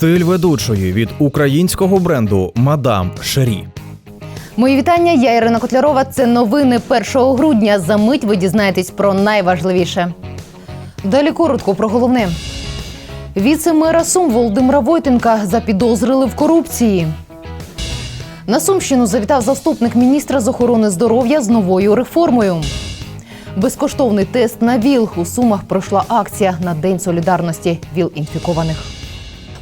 Стиль ведучої від українського бренду Мадам Шері. Мої вітання. Я Ірина Котлярова. Це новини 1 грудня. За мить ви дізнаєтесь про найважливіше. Далі коротко про головне. Віце-мера Сум Володимира Войтенка запідозрили в корупції. На Сумщину завітав заступник міністра з охорони здоров'я з новою реформою. Безкоштовний тест на ВІЛ. У Сумах пройшла акція на День солідарності ВІЛ-інфікованих.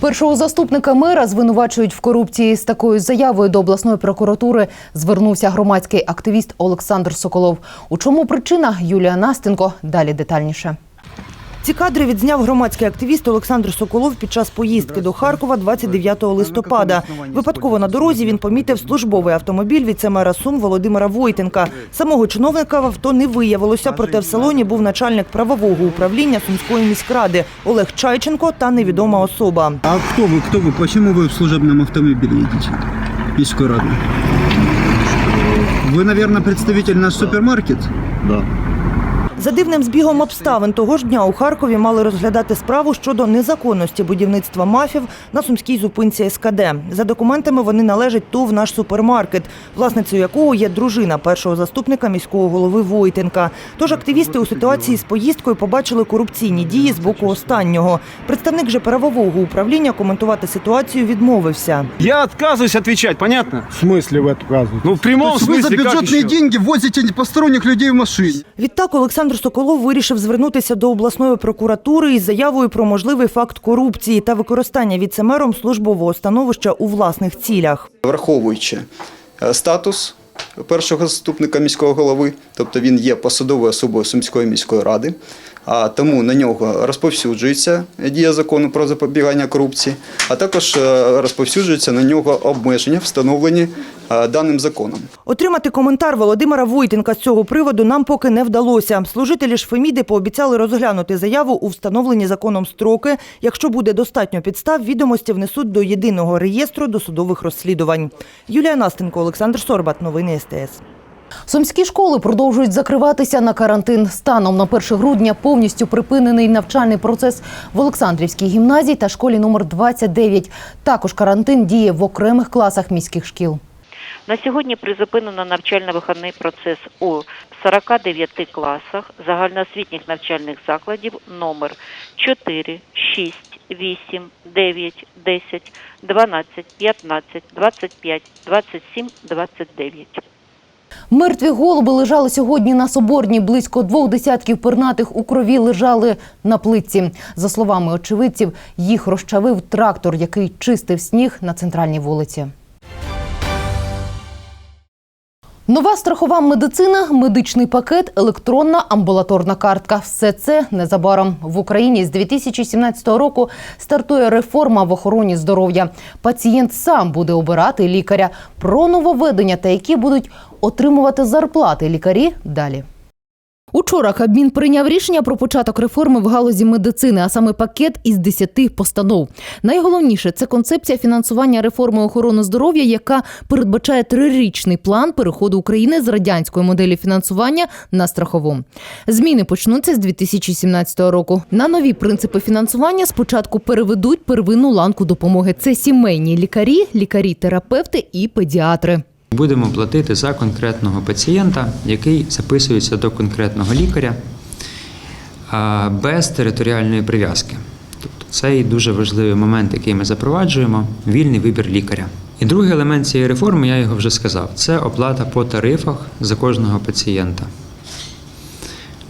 Першого заступника мера звинувачують в корупції. З такою заявою до обласної прокуратури звернувся громадський активіст Олександр Соколов. У чому причина Юлія Настенко? Далі детальніше. Ці кадри відзняв громадський активіст Олександр Соколов під час поїздки до Харкова 29 листопада. Випадково на дорозі він помітив службовий автомобіль віцемера Сум Володимира Войтенка. Самого чиновника в авто не виявилося, проте в салоні був начальник правового управління Сумської міськради Олег Чайченко та невідома особа. А кто вы, кто вы? Почему вы в служебном автомобиле едете? Міської ради. Вы, наверное, представитель наш супермаркет? Да. За дивним збігом обставин того ж дня у Харкові мали розглядати справу щодо незаконності будівництва мафів на сумській зупинці СКД. За документами вони належать ТОВ «Наш супермаркет», власницею якого є дружина першого заступника міського голови Войтенка. Тож активісти у ситуації з поїздкою побачили корупційні дії з боку останнього. Представник же правового управління коментувати ситуацію відмовився. Я отказываюсь отвечать, понятно? В смысле вы отказываетесь? Ну, в прямом То есть вы за смысле, как бюджетные еще? деньги возите посторонних людей в машине? Відтак Олександр Соколов вирішив звернутися до обласної прокуратури із заявою про можливий факт корупції та використання віцемером службового становища у власних цілях. враховуючи е, статус першого заступника міського голови, тобто він є посадовою особою Сумської міської ради, а тому на нього розповсюджується дія закону про запобігання корупції, а також е, розповсюджуються на нього обмеження, встановлені е, даним законом. Отримати коментар Володимира Войтенка з цього приводу нам поки не вдалося. Служителі ж Феміди пообіцяли розглянути заяву у встановлені законом строки. Якщо буде достатньо підстав, відомості внесуть до єдиного реєстру досудових розслідувань. Юлія Настенко, Олександр Сорбат. Новини СТС. Сумські школи продовжують закриватися на карантин. Станом на 1 грудня повністю припинений навчальний процес в Олександрівській гімназії та школі номер 29. Також карантин діє в окремих класах міських шкіл. На сьогодні призупинено навчально-виховний процес у 49 класах загальноосвітніх навчальних закладів номер 4, 6, 8, 9, 10, 12, 15, 25, 27, 29. Мертві голуби лежали сьогодні на соборні. Близько двох десятків пернатих у крові лежали на плитці. За словами очевидців, їх розчавив трактор, який чистив сніг на центральній вулиці. Нова страхова медицина, медичний пакет, електронна амбулаторна картка. Все це незабаром в Україні з 2017 року стартує реформа в охороні здоров'я. Пацієнт сам буде обирати лікаря. Про нововведення та які будуть отримувати зарплати лікарі далі. Учора Кабмін прийняв рішення про початок реформи в галузі медицини, а саме пакет із 10 постанов. Найголовніше це концепція фінансування реформи охорони здоров'я, яка передбачає трирічний план переходу України з радянської моделі фінансування на страхову. Зміни почнуться з 2017 року. На нові принципи фінансування спочатку переведуть первинну ланку допомоги. Це сімейні лікарі, лікарі-терапевти і педіатри. Будемо платити за конкретного пацієнта, який записується до конкретного лікаря без територіальної прив'язки. Тобто це і дуже важливий момент, який ми запроваджуємо вільний вибір лікаря. І другий елемент цієї реформи, я його вже сказав, це оплата по тарифах за кожного пацієнта.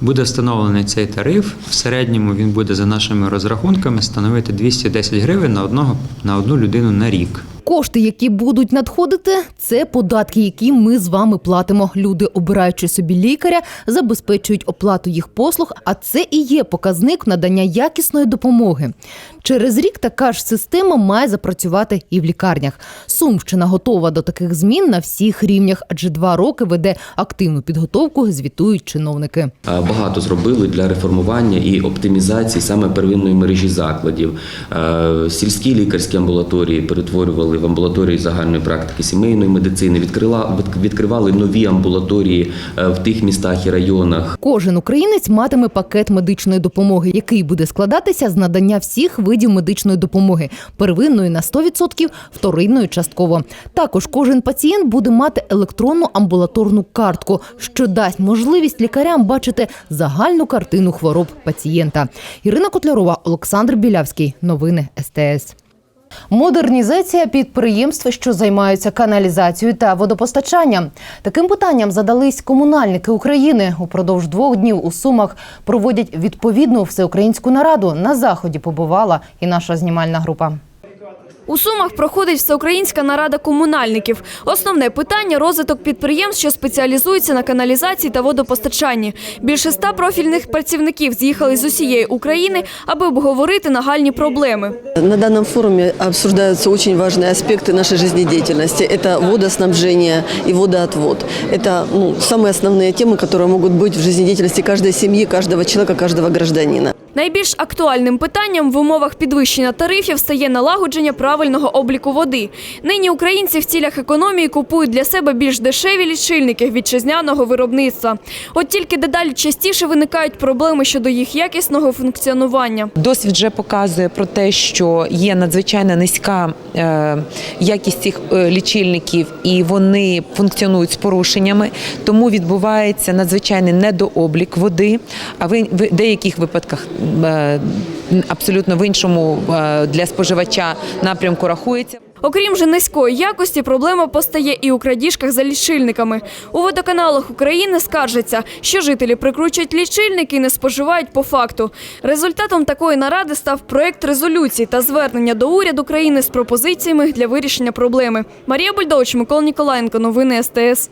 Буде встановлений цей тариф. В середньому він буде за нашими розрахунками становити 210 гривень на одного на одну людину на рік. Кошти, які будуть надходити, це податки, які ми з вами платимо. Люди, обираючи собі лікаря, забезпечують оплату їх послуг, а це і є показник надання якісної допомоги. Через рік така ж система має запрацювати і в лікарнях. Сумщина готова до таких змін на всіх рівнях, адже два роки веде активну підготовку, звітують чиновники. Багато зробили для реформування і оптимізації саме первинної мережі закладів. Сільські лікарські амбулаторії перетворювали в амбулаторії загальної практики сімейної медицини, відкрила, відкривали нові амбулаторії е, в тих містах і районах. Кожен українець матиме пакет медичної допомоги, який буде складатися з надання всіх видів медичної допомоги первинної на 100%, вторинної частково. Також кожен пацієнт буде мати електронну амбулаторну картку, що дасть можливість лікарям бачити загальну картину хвороб пацієнта. Ірина Котлярова, Олександр Білявський. Новини СТС. Модернізація підприємств, що займаються каналізацією та водопостачанням. Таким питанням задались комунальники України. Упродовж двох днів у Сумах проводять відповідну всеукраїнську нараду. На заході побувала і наша знімальна група. У Сумах проходить всеукраїнська нарада комунальників. Основне питання – розвиток підприємств, що спеціалізуються на каналізації та водопостачанні. Більше ста профільних працівників з'їхали з усієї України, аби обговорити нагальні проблеми. На данном форуме обсуждаются очень важные аспекты нашей жизнедеятельности. Это водоснабжение и водоотвод. Это ну, самые основные темы, которые могут быть в жизнедеятельности каждой семьи, каждого человека, каждого гражданина. Найбільш актуальним питанням в умовах підвищення тарифів стає налагодження правильного обліку води. Нині українці в цілях економії купують для себе більш дешеві лічильники вітчизняного виробництва. От тільки дедалі частіше виникають проблеми щодо їх якісного функціонування. Досвід вже показує про те, що є надзвичайно низька е, якість цих е, лічильників, і вони функціонують з порушеннями. Тому відбувається надзвичайний недооблік води. А в, деяких випадках абсолютно в іншому е, для споживача напрямку рахується. Окрім же низької якості, проблема постає і у крадіжках за лічильниками. У водоканалах України скаржаться, що жителі прикручують лічильники і не споживають по факту. Результатом такої наради став проект резолюції та звернення до уряду країни з пропозиціями для вирішення проблеми. Марія Бульдович, Микола Ніколаєнко, новини СТС.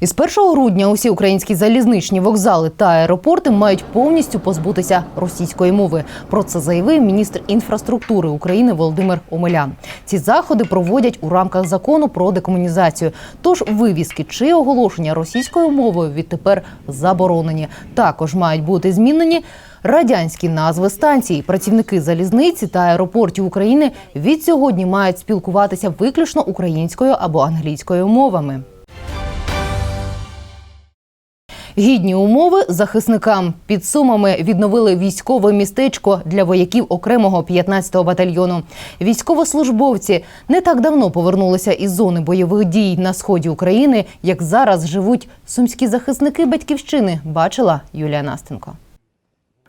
Із 1 грудня усі українські залізничні вокзали та аеропорти мають повністю позбутися російської мови. Про це заявив міністр інфраструктури України Володимир Омелян. Ці заходи проводять у рамках закону про декомунізацію. Тож вивіски чи оголошення російською мовою відтепер заборонені. Також мають бути змінені. Радянські назви станцій працівники залізниці та аеропортів України від сьогодні мають спілкуватися виключно українською або англійською мовами. Гідні умови захисникам під сумами відновили військове містечко для вояків окремого 15-го батальйону. Військовослужбовці не так давно повернулися із зони бойових дій на сході України. Як зараз живуть сумські захисники батьківщини, бачила Юлія Настенко.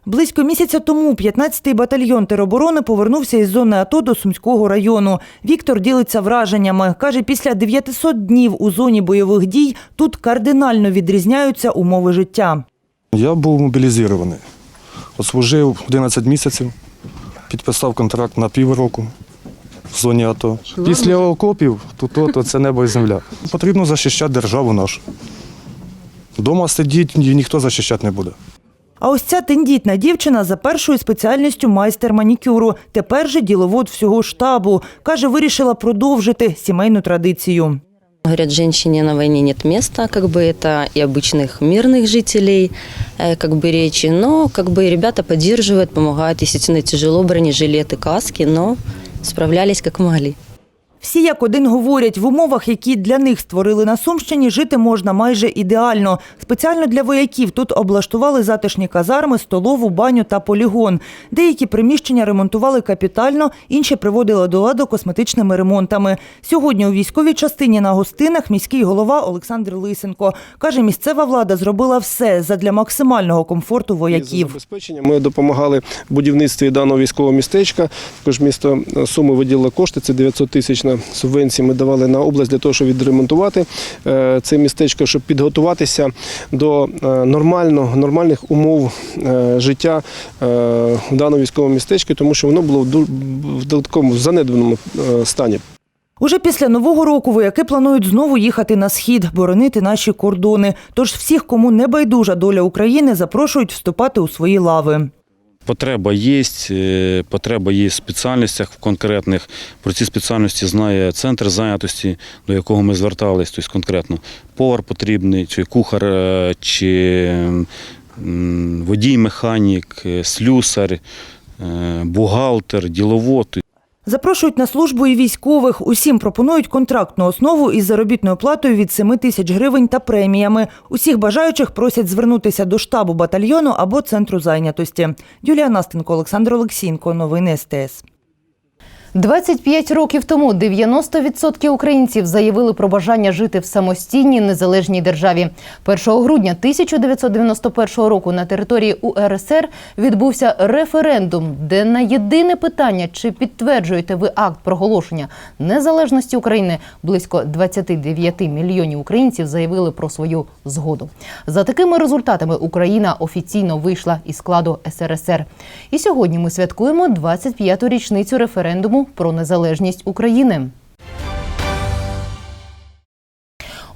Близько місяця тому 15-й батальйон тероборони повернувся із зони АТО до Сумського району. Віктор ділиться враженнями. Каже, після 900 днів у зоні бойових дій тут кардинально відрізняються умови життя. Я був мобілізований. Отслужив 11 місяців, підписав контракт на півроку в зоні АТО. Після окопів тут то це небо і земля. Потрібно захищати державу нашу. Вдома сидіть, ні- ніхто захищати не буде. А ось ця тендітна дівчина за першою спеціальністю майстер манікюру. Тепер же діловод всього штабу. Каже, вирішила продовжити сімейну традицію. Говорят, женщине на войне нет места, как бы это и обычных мирных жителей, э, как бы речи, но как бы ребята поддерживают, помогают, естественно, тяжело, бронежилеты, каски, но справлялись как могли. Всі як один говорять, в умовах, які для них створили на Сумщині, жити можна майже ідеально. Спеціально для вояків тут облаштували затишні казарми, столову, баню та полігон. Деякі приміщення ремонтували капітально, інші приводили до ладу косметичними ремонтами. Сьогодні у військовій частині на гостинах міський голова Олександр Лисенко каже, місцева влада зробила все задля максимального комфорту вояків. Забезпечення ми допомагали в будівництві даного військового містечка. Також місто Суми виділило кошти. Це 900 тисяч на субвенції. Ми давали на область для того, щоб відремонтувати е, це містечко, щоб підготуватися до е, нормального, нормальних умов е, життя в даному військовому містечку, тому що воно було в такому занедбаному стані. Уже після нового року вояки планують знову їхати на схід, боронити наші кордони. Тож всіх, кому не байдужа доля України, запрошують вступати у свої лави. Потреба є, е, потреба є в спеціальностях конкретних. Про ці спеціальності знає центр зайнятості, до якого ми звертались. Тобто конкретно повар потрібний, чи кухар, е, чи водій-механік, е, слюсар, бухгалтер, діловод. Запрошують на службу і військових. Усім пропонують контрактну основу із заробітною платою від 7 тисяч гривень та преміями. Усіх бажаючих просять звернутися до штабу батальйону або центру зайнятості. Юлія Настенко, Олександр Олексінко. Новини СТС. 25 років тому 90% українців заявили про бажання жити в самостійній незалежній державі. 1 грудня 1991 року на території УРСР відбувся референдум, де на єдине питання, чи підтверджуєте ви акт проголошення незалежності України, близько 29 мільйонів українців заявили про свою згоду. За такими результатами Україна офіційно вийшла із складу СРСР. І сьогодні ми святкуємо 25-ту річницю референдуму про незалежність України.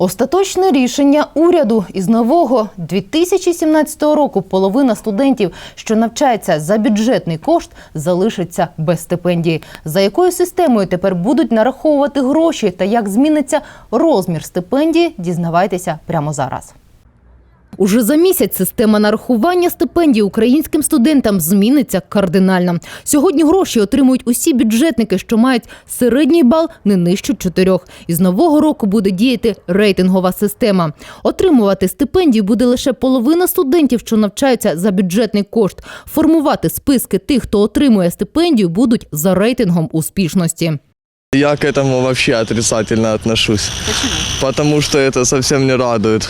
Остаточне рішення уряду із нового 2017 року половина студентів, що навчаються за бюджетний кошт, залишиться без стипендії. За якою системою тепер будуть нараховувати гроші та як зміниться розмір стипендії, дізнавайтеся прямо зараз. Уже за місяць система нарахування стипендій українським студентам зміниться кардинально. Сьогодні гроші отримують усі бюджетники, що мають середній бал не нижче чотирьох. Із нового року буде діяти рейтингова система. Отримувати стипендію буде лише половина студентів, що навчаються за бюджетний кошт. Формувати списки тих, хто отримує стипендію, будуть за рейтингом успішності. Я к этому вообще отрицательно отношусь. Почему? Потому что это совсем не радует.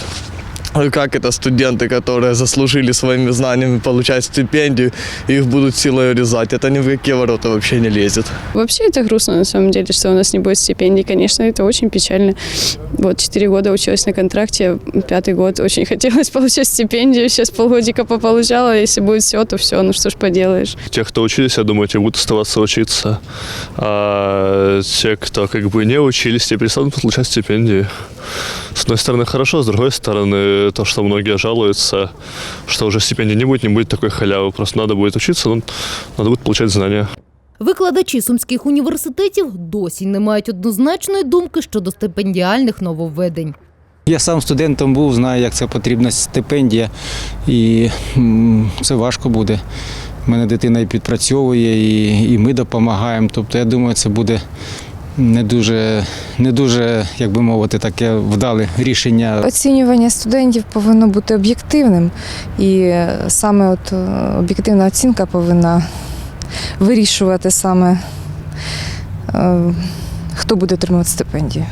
Как это студенты, которые заслужили своими знаниями получать стипендию, их будут силой урезать. Это ни в какие ворота вообще не лезет. Вообще это грустно на самом деле, что у нас не будет стипендий. Конечно, это очень печально. Вот, четыре года училась на контракте, пятый год очень хотелось получать стипендию. Сейчас полгодика пополучала, если будет все, то все, ну что ж поделаешь. Те, кто учились, я думаю, те будут оставаться учиться. А те, кто как бы не учились, те перестанут получать стипендии. С одной стороны, хорошо, с другой стороны, то, что многие жалуются, что уже стипендии не будет, не будет такой халявы. Просто надо будет учиться, но надо будет получать знания. Викладачі сумських університетів досі не мають однозначної думки щодо стипендіальних нововведень. Я сам студентом був, знаю, як це потрібна стипендія, і це важко буде. У мене дитина і підпрацьовує, і, і ми допомагаємо. Тобто, я думаю, це буде не дуже, не дуже, як би мовити, таке вдале рішення. Оцінювання студентів повинно бути об'єктивним, і саме от е, об'єктивна оцінка повинна вирішувати саме, е, хто буде отримувати стипендію.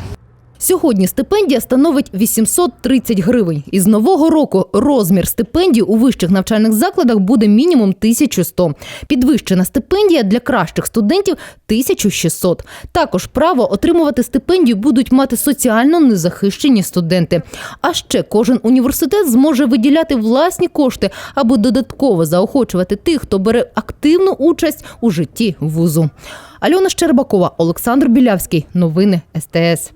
Сьогодні стипендія становить 830 гривень. Із нового року розмір стипендії у вищих навчальних закладах буде мінімум 1100. Підвищена стипендія для кращих студентів 1600. Також право отримувати стипендію будуть мати соціально незахищені студенти. А ще кожен університет зможе виділяти власні кошти або додатково заохочувати тих, хто бере активну участь у житті вузу. Альона Щербакова, Олександр Білявський. Новини СТС.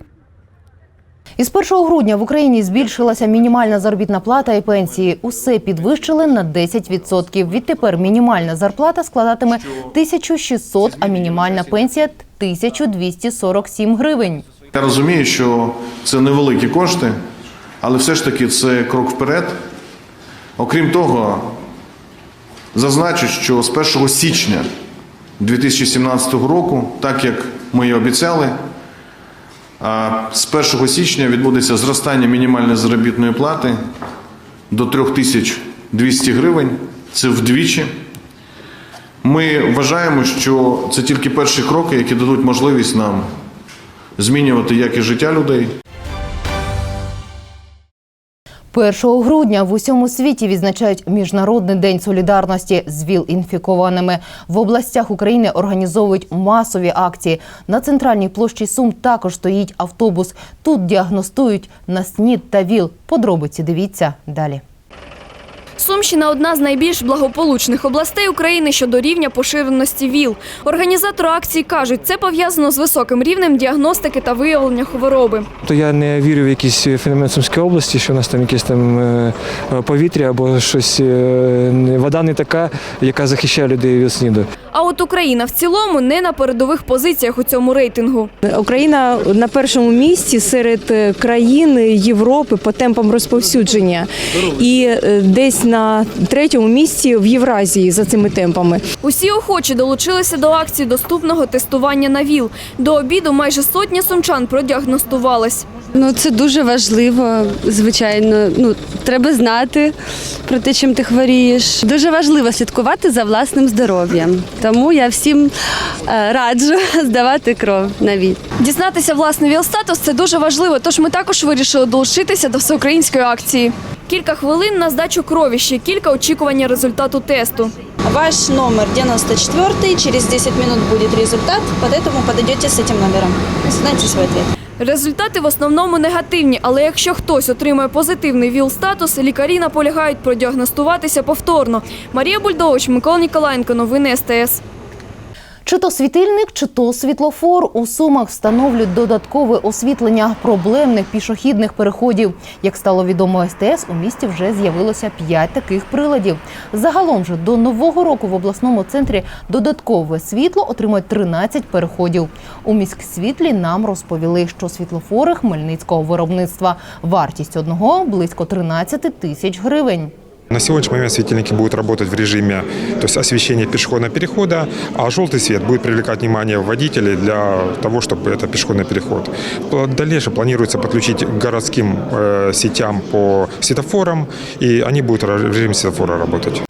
Із 1 грудня в Україні збільшилася мінімальна заробітна плата і пенсії. Усе підвищили на 10%. Відтепер мінімальна зарплата складатиме 1600, а мінімальна пенсія 1247 гривень. Я розумію, що це невеликі кошти, але все ж таки це крок вперед. Окрім того, зазначу, що з 1 січня 2017 року, так як ми і обіцяли, з 1 січня відбудеться зростання мінімальної заробітної плати до 3200 гривень. Це вдвічі. Ми вважаємо, що це тільки перші кроки, які дадуть можливість нам змінювати якість життя людей. 1 грудня в усьому світі відзначають Міжнародний день солідарності з ВІЛ-інфікованими. В областях України організовують масові акції. На центральній площі Сум також стоїть автобус. Тут діагностують на СНІД та ВІЛ. Подробиці дивіться далі. Сумщина одна з найбільш благополучних областей України щодо рівня поширеності ВІЛ. Організатори акції кажуть, це пов'язано з високим рівнем діагностики та виявлення хвороби. То я не вірю в якийсь феномен Сумської області, що у нас там якесь там е, повітря або щось е, вода не така, яка захищає людей від СНІДу. А от Україна в цілому не на передових позиціях у цьому рейтингу. Україна на першому місці серед країн Європи по темпам розповсюдження. І е, десь на третьому місці в Євразії за цими темпами. Усі охочі долучилися до акції доступного тестування на ВІЛ. До обіду майже сотня сумчан продіагностувались. Ну це дуже важливо, звичайно. Ну треба знати про те, чим ти хворієш. Дуже важливо слідкувати за власним здоров'ям. Тому я всім е, раджу здавати кров на ВІЛ. Дізнатися власний ВІЛ-статус – це дуже важливо, тож ми також вирішили долучитися до всеукраїнської акції. Кілька хвилин на здачу крові, ще кілька очікування результату тесту. Ваш номер 94, через 10 минут будет результат, поэтому подойдете с этим номером. Знаете свой ответ. Результати в основному негативні, але якщо хтось отримає позитивний ВІЛ-статус, лікарі наполягають продіагностуватися повторно. Марія Бульдович, Микола Ніколаєнко, новини СТС. Чи то світильник, чи то світлофор у Сумах встановлюють додаткове освітлення проблемних пішохідних переходів. Як стало відомо СТС, у місті вже з'явилося п'ять таких приладів. Загалом же до нового року в обласному центрі додаткове світло отримають 13 переходів. У міськсвітлі нам розповіли, що світлофори хмельницького виробництва. Вартість одного близько 13 тисяч гривень. На сегодняшний момент светильники будут работать в режиме то есть освещения пешеходного перехода, а желтый свет будет привлекать внимание водителей для того, чтобы это пешеходный переход. В дальнейшем планируется подключить к городским э, сетям по светофорам, и они будут в режиме светофора работать.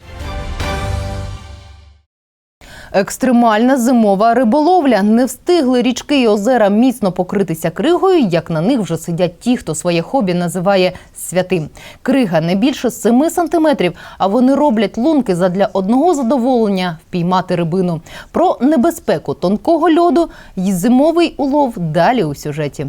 Екстремальна зимова риболовля. Не встигли річки і озера міцно покритися кригою, як на них вже сидять ті, хто своє хобі називає святим. Крига не більше 7 сантиметрів, а вони роблять лунки задля одного задоволення впіймати рибину. Про небезпеку тонкого льоду і зимовий улов далі у сюжеті.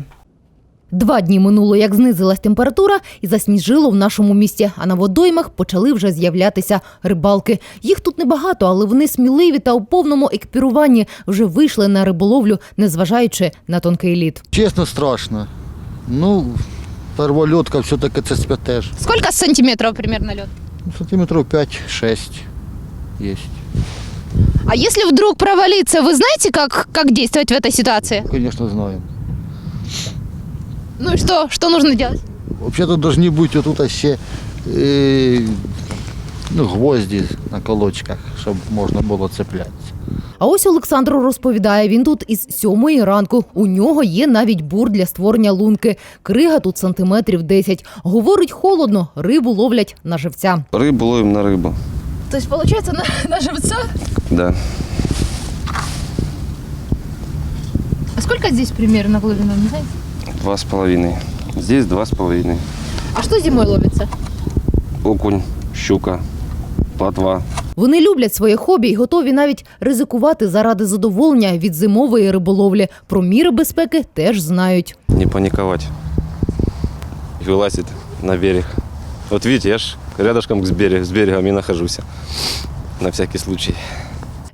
Два дні минуло, як знизилась температура і засніжило в нашому місті. А на водоймах почали вже з'являтися рибалки. Їх тут небагато, але вони сміливі та у повному екіпіруванні вже вийшли на риболовлю, незважаючи на тонкий лід. Чесно, страшно. Ну, первольотка все-таки це спятеж. Сколько сантиметров примерно лед? Ну, Сантиметров 5-6 є. А если вдруг провалиться, вы знаете, как, как действовать в этой ситуации? Звісно, знаємо. Ну и что? Что нужно делать? Взагалі повинні бути отут ще е, ну, гвозді на колочках, щоб можна було цеплятися. А ось Олександр розповідає, він тут із сьомої ранку. У нього є навіть бур для створення лунки. Крига тут сантиметрів 10. Говорить, холодно, рибу ловлять на живця. Рыбу ловим на рыбу. То есть получается на, на живца? Да. А сколько здесь примерно выловлено, не знаете? Два с половиной. Здесь два с половиной. А что зимой ловится? Окунь, щука, плотва. Вони люблять своє хобі і готові навіть ризикувати заради задоволення від зимової риболовлі. Про міри безпеки теж знають. Не панікувати і вылазить на берег. От бачите, я ж рядом з берегом, з берегом і нахожуся На всякий случай.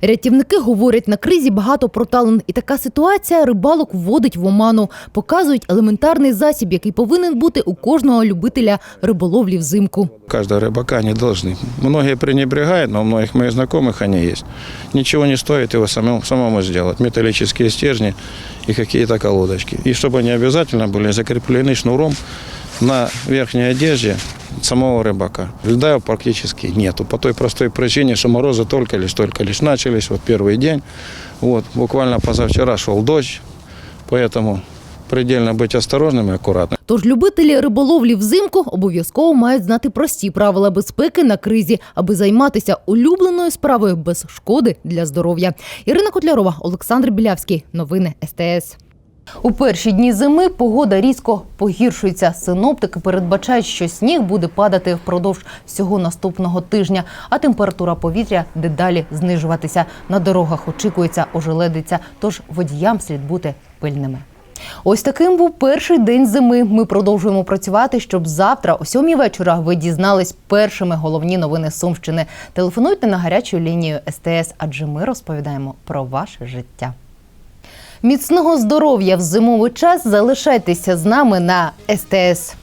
Рятівники говорять, на кризі багато проталин, і така ситуація рибалок вводить в оману. Показують елементарний засіб, який повинен бути у кожного любителя риболовлі взимку. Каждого рыбака они должны. Многие пренебрегают, но у многих моих знакомых они есть. Ничего не стоит его самому, самому сделать. Металлические стержни и какие-то колодочки. И чтобы они обязательно были закреплены шнуром на верхней одежде самого рыбака. Льда практически нету. По той простой причине, что морозы только лишь только лишь начались, вот первый день. Вот, буквально позавчера шел дождь, поэтому предельно быть осторожным и аккуратным. Тож любителі риболовлі взимку обов'язково мають знати прості правила безпеки на кризі, аби займатися улюбленою справою без шкоди для здоров'я. Ірина Котлярова, Олександр Білявський. Новини СТС. У перші дні зими погода різко погіршується. Синоптики передбачають, що сніг буде падати впродовж всього наступного тижня, а температура повітря дедалі знижуватися. На дорогах очікується ожеледиця, тож водіям слід бути пильними. Ось таким був перший день зими. Ми продовжуємо працювати, щоб завтра, о сьомій вечора, ви дізнались першими головні новини Сумщини. Телефонуйте на гарячу лінію СТС, адже ми розповідаємо про ваше життя. Міцного здоров'я в зимовий час залишайтеся з нами на СТС.